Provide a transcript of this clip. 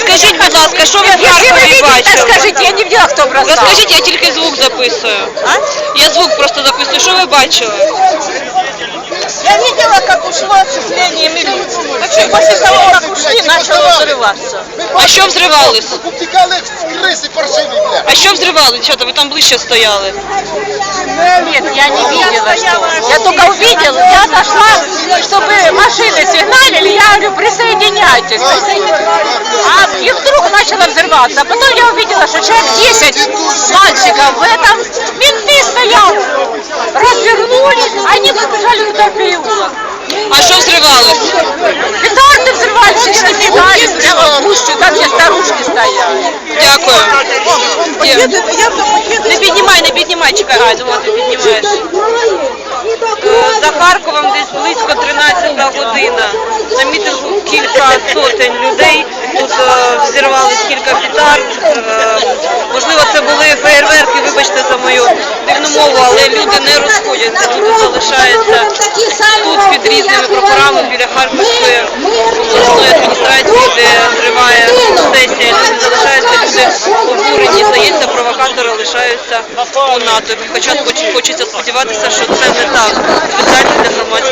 Розкажіть, будь ласка, що ви в Если вы Харкові видите, бачили? скажите, я не видела, кто бросал. Розкажіть, я тільки звук записую. Я звук просто записую. Що ви бачили? Я видела, как ушло отчисление милиции. Вообще, после того, как ушли, начало взрываться. А що взривалось? Повтікали як криси паршиві, бля. А що взривали? Що то ви там ближче стояли? Нет, я не видела, что. Я только увидела, я отошла, чтобы машины сигналили, я говорю, присоединяйтесь. А и вдруг начало взрываться. А потом я увидела, что человек 10 мальчиков в этом, менты стоят, развернулись, они побежали в тот переулок. А що взривалось? Петарды взрывались, они набегали прямо в гущу, там где старушки стояли. Дякую. Є. Не піднімай, не піднімай, чекай. А, думала, ти піднімаєш. Е, За Харковом десь близько 13 година. На мітингу кілька сотень людей. Тут мою мову, але люди не розходяться. Люди залишаються тут під різними прапорами біля Харківської обласної адміністрації, де триває сесія. Люди залишаються, люди обурені. Здається, провокатори лишаються у натовпі. Хоча хочеться сподіватися, що це не так. Спеціально для громадського